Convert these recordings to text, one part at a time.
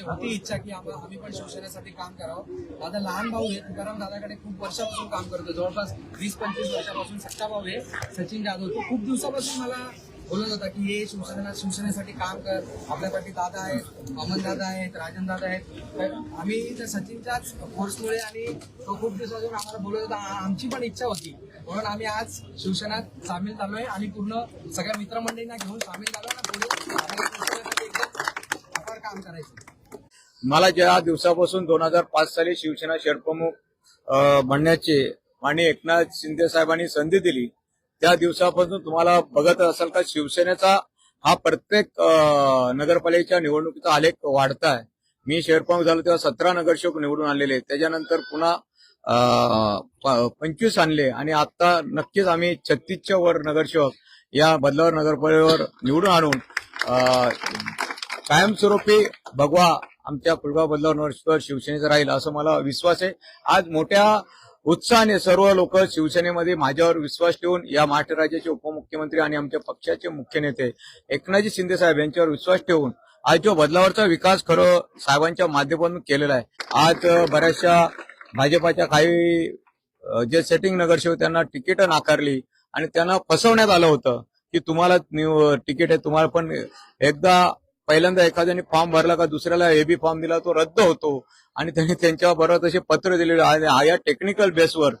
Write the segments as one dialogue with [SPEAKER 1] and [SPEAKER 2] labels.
[SPEAKER 1] होती इच्छा की आम्ही पण शिवसेनेसाठी काम करावं आता लहान भाऊ आहे तुकाराम दादाकडे खूप वर्षापासून काम करतो जवळपास वीस पंचवीस वर्षापासून सत्ता भाऊ आहे सचिन जाधव तो खूप दिवसापासून मला बोलत होता की हे शिवसेना शिवसेनेसाठी काम कर आपल्यासाठी दादा आहेत अमन दादा आहेत राजन दादा आहेत तर आम्ही त्या सचिनच्याच फोर्समुळे आणि तो खूप दिवसापासून आम्हाला बोलत होता. आमची पण इच्छा होती. म्हणून आम्ही आज शिवसेनेत सामील झालो आहे आणि पूर्ण सगळ्या मित्रमंडळींना घेऊन सामील झालो आणि पुढे अपार काम करायचं
[SPEAKER 2] मला ज्या दिवसापासून दोन हजार पाच साली शिवसेना शहरप्रमुख अ, बनण्याचे आणि एकनाथ शिंदे साहेबांनी संधी दिली त्या दिवसापासून तुम्हाला बघत असाल का शिवसेनेचा हा प्रत्येक नगरपालिकेच्या निवडणुकीचा आलेख वाढताय. मी शहरप्रमुख झालो तेव्हा सतरा नगरसेवक निवडून आलेले. त्याच्यानंतर पुन्हा पंचवीस आणले. आणि आता नक्कीच आम्ही छत्तीसच्या वर नगरसेवक या बदलावर नगरपालिकेवर निवडून आणून कायमस्वरूपी भगवा आमच्या कुलगाव बदलावर नगरसेवक शिवसेनेचा राहील असं मला विश्वास आहे. आज मोठ्या उत्साहाने सर्व लोक शिवसेनेमध्ये माझ्यावर विश्वास ठेवून या महाराष्ट्र राज्याचे उपमुख्यमंत्री आणि आमच्या पक्षाचे मुख्य नेते एकनाथजी शिंदे साहेब यांच्यावर विश्वास ठेवून आज जो बदलावरचा विकास खरं साहेबांच्या माध्यमातून केलेला आहे. आज बऱ्याचशा भाजपाच्या काही जे सेटिंग नगरसेवक त्यांना तिकीट नाकारली आणि त्यांना फसवण्यात आलं होतं की तुम्हाला तिकीट आहे तुम्हाला पण एकदा पहिल्यांदा एखाद्याने फॉर्म भरला का दुसऱ्याला एबी फॉर्म दिला तो रद्द होतो आणि त्यांनी त्यांच्या बरोबर तसे पत्र दिलेले आहे. आणि या टेक्निकल बेसवर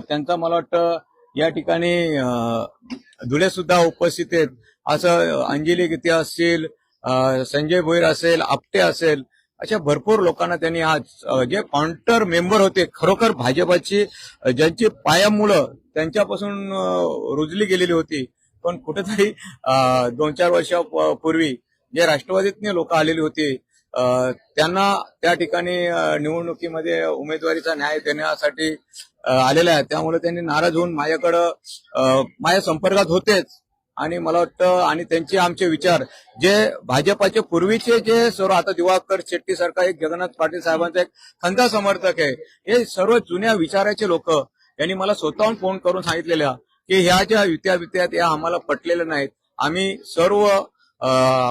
[SPEAKER 2] त्यांचा मला वाटतं या ठिकाणी धुळे सुद्धा उपस्थित आहेत असं अंजली गीते असतील संजय भोईर असेल आपटे असेल अशा भरपूर लोकांना त्यांनी आज जे काउंटर मेंबर होते खरोखर भाजपाची ज्यांची पायामुळं त्यांच्यापासून रुजली गेलेली होती. पण कुठेतरी दोन चार वर्षापूर्वी जे राष्ट्रवादीतने लोक आलेली होती त्यांना त्या ठिकाणी निवडणुकीमध्ये उमेदवारीचा न्याय देण्यासाठी आलेला आहे त्यामुळे त्यांनी नाराज होऊन माझ्याकडं माझ्या संपर्कात होतेच. आणि मला वाटतं आणि त्यांचे आमचे विचार जे भाजपाचे पूर्वीचे जे सर्व आता दिवाकर शेट्टी सारखा एक जगन्नाथ पाटील साहेबांचा एक खंदा समर्थक आहे हे सर्व जुन्या विचाराचे लोक यांनी मला स्वतःहून फोन करून सांगितलेल्या की ह्या ज्या युत्या वित्यात या आम्हाला पटलेल्या नाहीत. आम्ही सर्व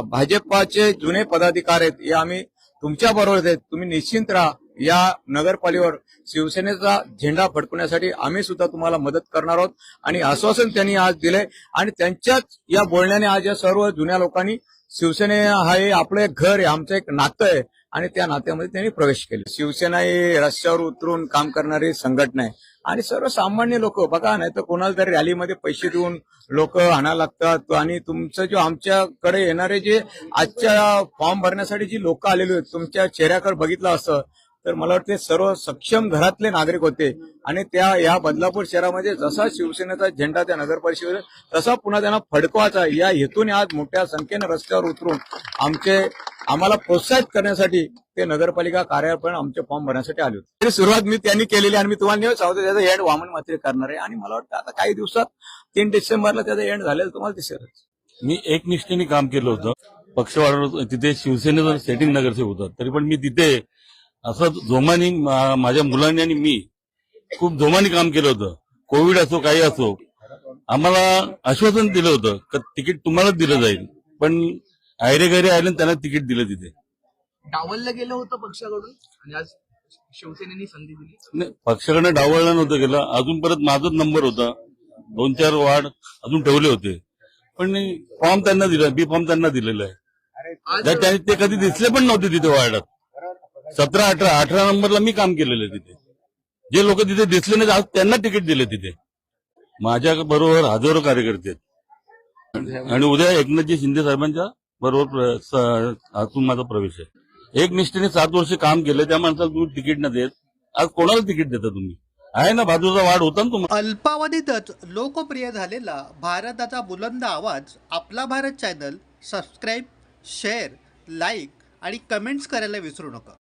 [SPEAKER 2] भाजपाचे जुने पदाधिकारी आहेत हे आम्ही तुमच्या बरोबर आहेत तुम्ही निश्चिंत राहा. या नगरपालिकेवर शिवसेनेचा झेंडा फडकवण्यासाठी आम्ही सुद्धा तुम्हाला मदत करणार आहोत आणि आश्वासन त्यांनी आज दिले आणि त्यांच्याच या बोलण्याने आज या सर्व जुन्या लोकांनी शिवसेने हा आपलं एक घर आहे आमचं एक नातं आहे. आणि त्या नात्यामध्ये त्यांनी प्रवेश केले. शिवसेना ही रस्त्यावर उतरून काम करणारी संघटना आहे. आणि सर्वसामान्य लोक बघा नाही तर कोणाला तरी रॅलीमध्ये पैसे देऊन लोक आणा लागतात. आणि तुमचं जो आमच्याकडे येणारे जे आजच्या फॉर्म भरण्यासाठी जी लोक आलेली आहेत तुमच्या चेहऱ्याकडे बघितलं असं तर मला वाटते सर्व सक्षम घरातले नागरिक होते. आणि त्या या बदलापूर शहरामध्ये जसा शिवसेनेचा झेंडा त्या नगर परिषदेवर तसा पुन्हा त्यांना फडकवायचा या हेतूने आज मोठ्या संख्येने रस्त्यावर उतरून आमचे आम्हाला प्रोत्साहित करण्यासाठी ते नगरपालिका कार्यालय आमचे फॉर्म भरण्यासाठी आले होते. तरी सुरुवात मी त्यांनी केलेली आणि मी तुम्हाला नेहमी सांगतो त्याचा एंड वामन मात्रे करणार आहे. आणि मला वाटतं आता काही दिवसात तीन डिसेंबरला त्याचा एंड झालेला तुम्हाला दिसेलच.
[SPEAKER 3] मी एकनिष्ठेने काम केलं होतं. पक्ष वाढवलं तिथे शिवसेनेचं सेटिंग नगरसेवक होतं. तरी पण मी तिथे असं जोमाने माझ्या मुलांनी आणि मी खूप जोमाने काम केलं होतं. कोविड असो काही असो आम्हाला आश्वासन दिलं होतं का तिकीट तुम्हालाच दिलं जाईल. पण आयरे गैरे आले त्यांना तिकीट दिलं तिथे.
[SPEAKER 1] डावललं गेलं होतं पक्षाकडून? आणि आज शिवसेनेने संधी दिली?
[SPEAKER 3] नाही, पक्षाकडनं डावळलं नव्हतं गेलं. अजून परत माझाच नंबर होता. दोन चार वार्ड अजून ठेवले होते. पण फॉर्म त्यांना दिला बी फॉर्म त्यांना दिलेला आहे. ते कधी दिसले पण नव्हते तिथे वार्डात. सतरा अठरा अठरा नंबरला मी काम केलेलं तिथे. जे लोक तिथे दिसले नाही आज त्यांना तिकीट दिले तिथे. माझ्या बरोबर हजारो कार्यकर्ते आहेत. आणि उद्या एकनाथजी शिंदे साहेबांच्या बरोबर हातून आतून माझा प्रवेश आहे. एक निष्ठेने सात वर्ष काम केलं त्या माणसाला तुम्ही तिकीट न देत आज कोणाला तिकीट देता तुम्ही? आहे ना बाजूचा वाढ होता ना तुम्हाला?
[SPEAKER 4] अल्पावधीतच लोकप्रिय झालेला भारताचा बुलंद आवाज आपला Bharat channel subscribe share like आणि कमेंट्स करायला विसरू नका.